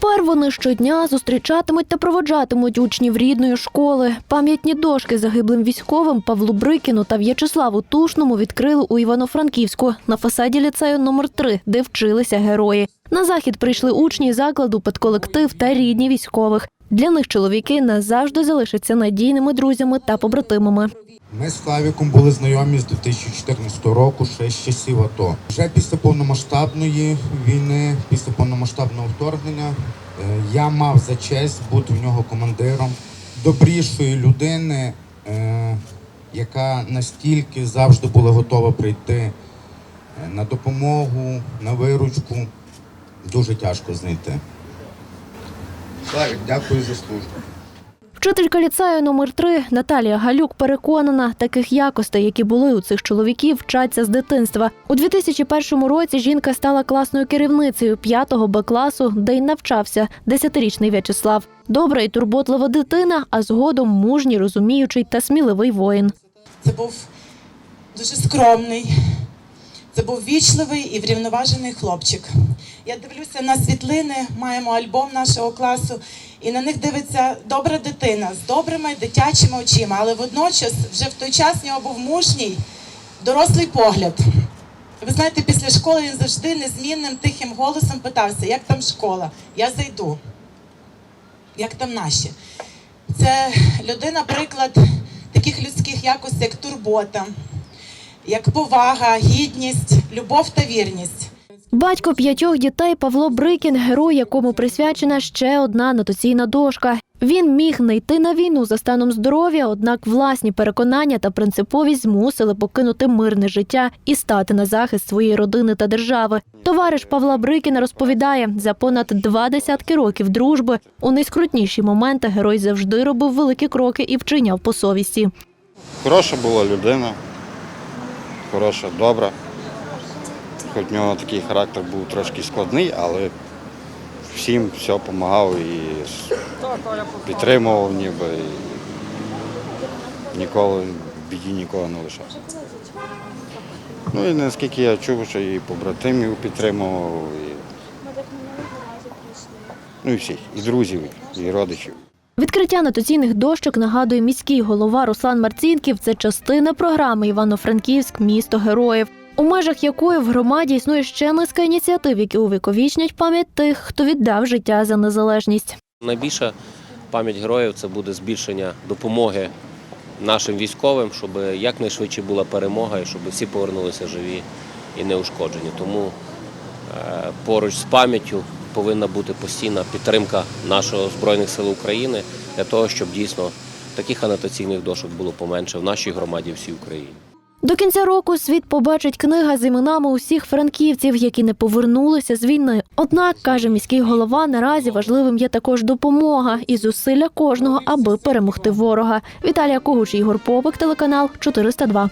Тепер вони щодня зустрічатимуть та проводжатимуть учнів рідної школи. Пам'ятні дошки загиблим військовим Павлу Брикіну та В'ячеславу Тушному відкрили у Івано-Франківську на фасаді ліцею номер 3 де вчилися герої. На захід прийшли учні закладу, педколектив та рідні військових. Для них чоловіки назавжди залишаться надійними друзями та побратимами. Ми з Славіком були знайомі з 2014 року, ще з часів АТО. Вже після повномасштабної війни, після повномасштабного вторгнення, е, я мав за честь бути в нього командиром добрішої людини, е, яка настільки завжди була готова прийти е, на допомогу, на виручку. Дуже тяжко знайти. Дякую за службу. Вчителька ліцею номер 3 Наталія Галюк переконана, таких якостей, які були у цих чоловіків, вчаться з дитинства. У 2001 році жінка стала класною керівницею 5-го Б класу, де й навчався 10-річний В'ячеслав. Добра і турботлива дитина, а згодом мужній, розуміючий та сміливий воїн. Це був дуже скромний, це був вічливий і врівноважений хлопчик. Я дивлюся на світлини, маємо альбом нашого класу, і на них дивиться добра дитина з добрими дитячими очима, але водночас вже в той час в нього був мужній, дорослий погляд. Ви знаєте, після школи він завжди незмінним тихим голосом питався, як там школа? Я зайду. Як там наші? Це людина, приклад таких людських якостей, як турбота, як повага, гідність, любов та вірність. Батько п'ятьох дітей Павло Брикін, герой, якому присвячена ще одна нотаційна дошка. Він міг не йти на війну за станом здоров'я, однак власні переконання та принциповість змусили покинути мирне життя і стати на захист своєї родини та держави. Товариш Павла Брикіна розповідає, за понад два десятки років дружби у найскрутніші моменти герой завжди робив великі кроки і вчиняв по совісті. Хороша була людина, хороша, добра. Хоч в нього такий характер був трошки складний, але всім все допомагав і підтримував ніби. І ніколи в біді нікого не лишав. Ну і наскільки я чув, що і побратимів підтримував, і, ну і всіх, і друзів, і родичів. Відкриття нотаційних дощок нагадує міський голова Руслан Марцінків. Це частина програми Івано-Франківськ місто героїв, у межах якої в громаді існує ще низка ініціатив, які увіковічнять пам'ять тих, хто віддав життя за незалежність. Найбільша пам'ять героїв це буде збільшення допомоги нашим військовим, щоб якнайшвидше була перемога і щоб всі повернулися живі і неушкоджені. Тому е, поруч з пам'яттю повинна бути постійна підтримка нашого Збройних сил України для того, щоб дійсно таких анотаційних дошок було поменше в нашій громаді, всій Україні. До кінця року світ побачить книга з іменами усіх франківців, які не повернулися з війни. Однак каже міський голова, наразі важливим є також допомога і зусилля кожного, аби перемогти ворога. Віталія Когуч, Ігор Попик, телеканал 402.